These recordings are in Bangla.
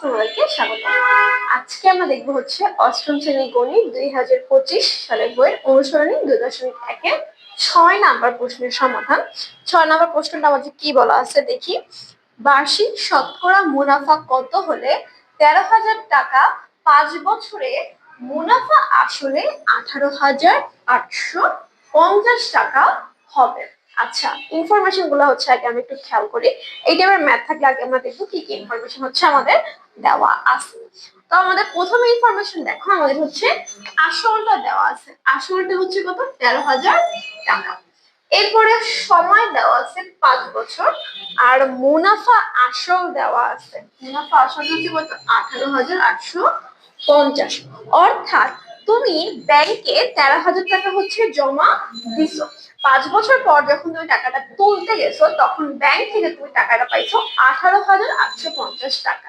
সবাইকে স্বাগত। আজকে আমরা হচ্ছে অষ্টম দুই হাজার পঁচিশ একের ছয় নাম্বার প্রশ্নের সমাধান। ছয় প্রশ্নটা আমাদের কি বলা আছে দেখি। বার্ষিক শতকরা মুনাফা কত হলে তেরো হাজার টাকা পাঁচ বছরে মুনাফা আসলে আঠারো হাজার আটশো পঞ্চাশ টাকা হবে? আচ্ছা ইনফরমেশনগুলো হচ্ছে আগে আমি একটু খেয়াল করি। এই টাইপের ম্যাথ থাকলে আগে আমরা দেখব কি কি ইনফরমেশন হচ্ছে আমাদের দেওয়া আছে। তো আমাদের প্রথমে ইনফরমেশন দেখো, আমাদের হচ্ছে আসলটা দেওয়া আছে। আসলটা হচ্ছে কত? তেরো হাজার টাকা। এরপরে সময় দেওয়া আছে পাঁচ বছর, আর মুনাফা আসল দেওয়া আছে। মুনাফা আসল হচ্ছে কত? আঠারো হাজার আটশো পঞ্চাশ। অর্থাৎ তুমি ব্যাংকে তেরো হাজার টাকা হচ্ছে জমা দিছো। পাঁচ বছর পর যখন তুমি টাকাটা তুলতে গেছো, তখন ব্যাংক থেকে তুমি টাকাটা পাইছো আঠারো হাজার আটশো পঞ্চাশ টাকা।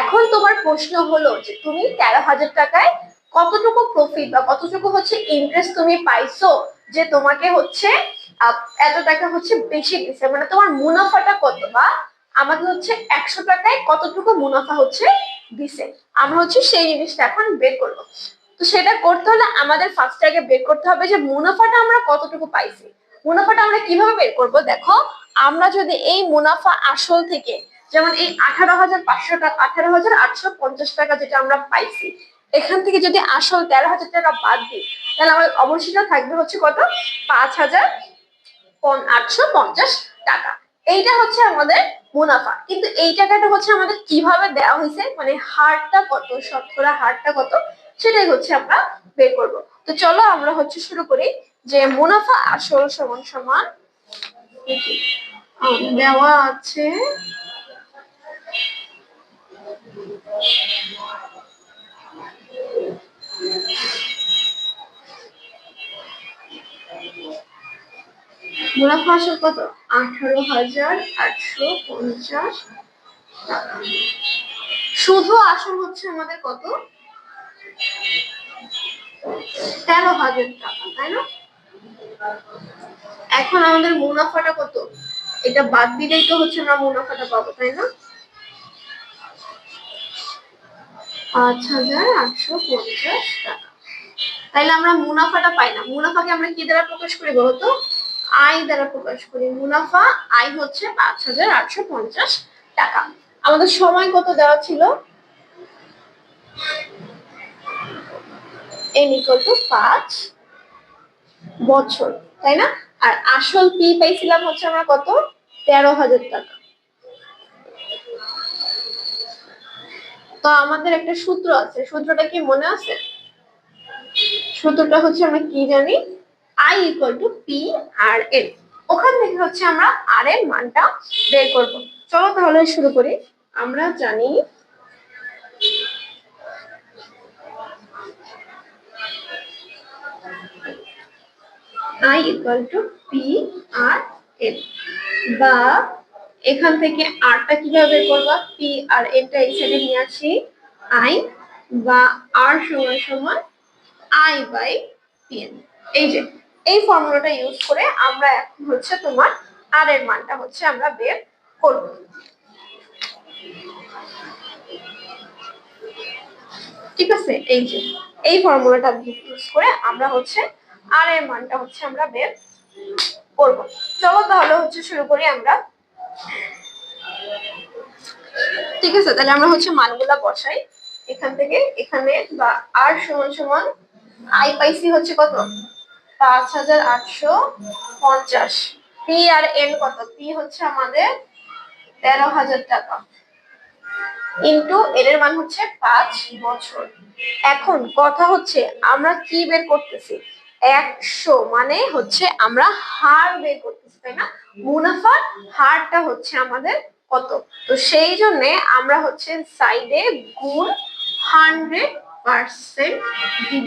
এখন তোমার প্রশ্ন হলো যে তুমি তেরো হাজার টাকায় কতটুকু প্রফিট বা কতটুকু হচ্ছে ইন্টারেস্ট তুমি পাইছো যে তোমাকে হচ্ছে এত টাকা হচ্ছে বেশি দিছে মানে তোমার মুনাফাটা কত বা আমাকে হচ্ছে একশো টাকায় কতটুকু মুনাফা হচ্ছে দিছে? আমরা হচ্ছে সেই জিনিসটা এখন বের করব। তো সেটা করতে হলে আমাদের ফার্স্ট আগে বের করতে হবে যে মুনাফাটা আমরা কতটুকু পাইছি। মুনাফাটা আমরা কীভাবে বের করব? দেখো, আমরা যদি এই মুনাফা আসল থেকে যেমন এই আঠারো হাজার পাঁচশো টাকা আঠারো হাজার আটশো পঞ্চাশ টাকা যেটা আমরা পাইছি, এখান থেকে যদি আসল তেরো হাজার টাকা বাদ দিই, তাহলে আমাদের অবশিষ্ট থাকবে হচ্ছে কত? পাঁচ হাজার আটশো পঞ্চাশ টাকা। এইটা হচ্ছে আমাদের মুনাফা। কিন্তু এই টাকাটা হচ্ছে আমাদের কীভাবে দেওয়া হয়েছে? মানে হারটা কত? শতকরা হারটা কত? সেটাই হচ্ছে আমরা বের করব। তো চলো আমরা হচ্ছে শুরু করি যে মুনাফা আসল সমান সমান দেওয়া আছে মুনাফা আসল কত? আঠারো হাজার আটশো পঞ্চাশ টাকা। শুধু আসল হচ্ছে আমাদের কত? তেরো হাজার টাকা, তাই না? এখন আমাদের মুনাফাটা কত? এটা বাদ দিলেই তো হচ্ছে আমরা মুনাফাটা পাবো, তাই না? পাঁচ হাজার আটশো পঞ্চাশ টাকা। তাইলে আমরা মুনাফাটা পাই না। মুনাফাকে আমরা কি দ্বারা প্রকাশ করি বলতো? আয় দ্বারা প্রকাশ করি। মুনাফা, আয় হচ্ছে পাঁচ হাজার আটশো পঞ্চাশ টাকা। আমাদের সময় কত দেওয়া ছিল? এন ইকুয়াল টু পাঁচ বছর, তাই না? আর আসল পি পাইছিলাম হচ্ছে আমরা কত? তেরো হাজার টাকা। তো আমাদের একটা সূত্র আছে, সূত্রটা কি মনে আছে? সূত্রটা হচ্ছে আমরা কি জানি? I equal to P R N ওখান থেকে হচ্ছে আমরা আর এর মানটা বের করব। চলো তাহলে শুরু করি। আমরা জানি I equal to P R N বা এখান থেকে আরটা কীভাবে করবা? পি আর এনটা এই সাইডে নিয়ে আসি। আই বা আর সমান সমান আই বাই এন এই যে, এই ফর্মুলাটা ইউজ করে আমরা এখন হচ্ছে তোমার আর এর মানটা হচ্ছে আমরা বের করব। ঠিক আছে? এই যে, এই ফর্মুলাটা ইউজ করে আমরা হচ্ছে আর এর মানটা হচ্ছে আমরা বের করব। চলো তাহলে হচ্ছে শুরু করি আমরা। ঠিক আছে, তাহলে আমরা হচ্ছে মানগুলা বসাই। এখান থেকে এখানে বা আর সমান সমান আই পাইসি হচ্ছে কত? পাঁচ হাজার আটশো পঞ্চাশ। পি আর এন কত? পি হচ্ছে আমাদের তেরো হাজার টাকা। ইন্টু এর এর মান হচ্ছে পাঁচ বছর। এখন কথা হচ্ছে আমরা কি বের করতেছি? একশো মানে হচ্ছে আমরা হার বের করতেছি, তাই না? মুনাফার হারটা হচ্ছে আমাদের কত? তো সেই জন্যে আমরা হচ্ছে সাইডে গুণ হান্ড্রেড পার্সেন্ট দিব।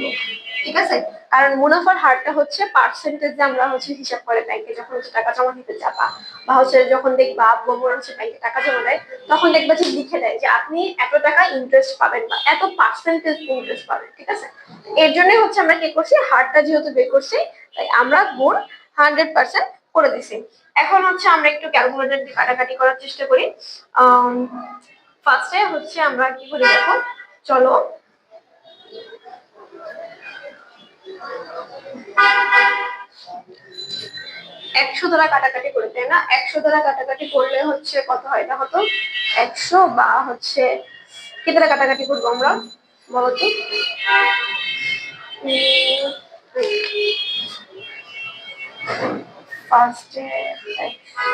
ঠিক আছে? কারণ মুনাফার হারটা হচ্ছে পার্সেন্টেজে আমরা হচ্ছে হিসাব করে ব্যাংকে যখন হচ্ছে টাকা জমা দিতে যাবা বা হচ্ছে যখন দেখবা আব্বু আম্মুরা হচ্ছে ব্যাংকে টাকা জমা দেয়, তখন দেখবা যে লিখে দেয় যে আপনি এত টাকা ইন্টারেস্ট পাবেন বা এত পার্সেন্টেজ ইন্টারেস্ট পাবেন, ঠিক আছে? এর জন্য হচ্ছে আমরা কি করছি, হারটা যেহেতু বের করছি, তাই আমরা গুণ হান্ড্রেড পার্সেন্ট করে দিছি। এখন হচ্ছে আমরা একটু ক্যালকুলেটর দিয়ে কাটাকাটি করার চেষ্টা করি। ফার্স্টে হচ্ছে আমরা কি করি দেখো, চলো একশো দ্বারা কাটাকাটি করে, তাই না? একশো দ্বারা কাটাকাটি করলে হচ্ছে কত হয় না হতো? একশো বা হচ্ছে কি দ্বারা কাটাকাটি করব আমরা? বলো তো। ফার্স্টে একশো।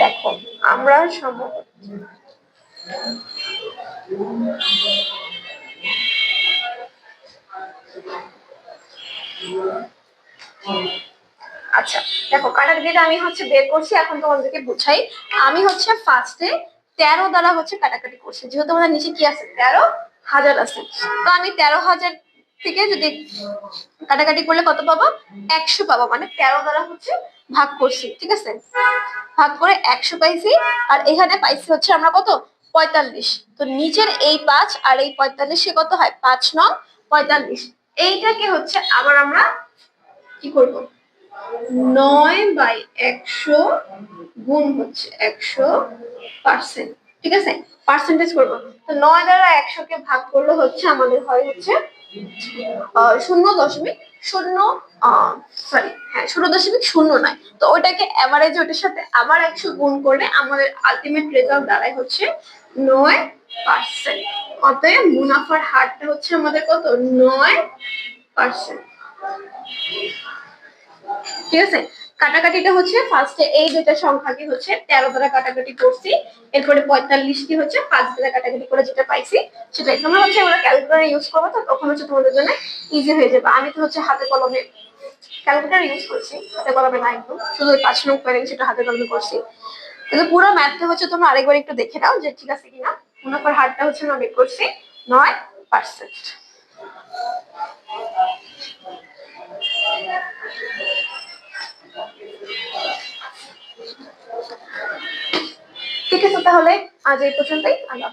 দেখো, আমরা সম আচ্ছা দেখো কাটাকাটিটা আমি হচ্ছে বের করছি, এখন তোমাদেরকে বুঝাই। আমি হচ্ছে ফার্স্টে তেরো দ্বারা হচ্ছে কাটাকাটি করছি। যেহেতু আমাদের নিচে কি আছে? তেরো হাজার আছে। তো আমি তেরো হাজার থেকে যদি কাটাকাটি করলে কত পাবো? একশো পাবো। মানে তেরো দ্বারা হচ্ছে ভাগ করছি, ঠিক আছে? ভাগ করে একশো পাইছি, আর এখানে পাইছি হচ্ছে আমরা কত? পঁয়তাল্লিশ। তো নিচের এই পাঁচ আর এই পঁয়তাল্লিশে কত হয়? পাঁচ নং পঁয়তাল্লিশ। এইটাকে হচ্ছে আবার আমরা কি করব? নয় বাই একশো গুণ হচ্ছে একশো পার্সেন্ট, ঠিক আছে? পার্সেন্টেজ করব। তো নয় দ্বারা একশোকে ভাগ করলে হচ্ছে আমাদের হয় হচ্ছে শূন্য দশমিক শূন্য সরি হ্যাঁ শূন্য দশমিক শূন্য নয়। তো ওইটাকে অ্যাভারেজ ওটার সাথে আবার একশো গুণ করলে আমাদের আলটিমেট রেজাল্ট দাঁড়ায় হচ্ছে নয় পার্সেন্ট অতএব মুনাফার হারটা হচ্ছে আমাদের কত? নয় পার্সেন্ট ঠিক আছে? কাটাকাটিটা হচ্ছে ফার্স্টে এই দুইটা সংখ্যাকে হচ্ছে তেরো দ্বারা কাটাকাটি করছি। এরপরে পঁয়তাল্লিশ কি হচ্ছে পাঁচ দ্বারা কাটাকাটি করে যেটা পাইছি সেটাই তোমরা হচ্ছে আমরা ক্যালকুলেটার ইউজ করব, তো তখন হচ্ছে তোমাদের জন্য ইজি হয়ে যাবে। আমি তো হচ্ছে হাতে কলমে ক্যালকুলেটার ইউজ করছি, হাতে কলমে না একদম, শুধু পাঁচ নং করে সেটা হাতে কলমে করছি। কিন্তু পুরো ম্যাথটা হচ্ছে তোমরা আরেকবার একটু দেখে নাও যে ঠিক আছে কিনা। মুনাফার হারটা হচ্ছে বের করছি, নয় পার্সেন্ট ঠিক আছে তাহলে আজ এই পর্যন্তই আল্লাহ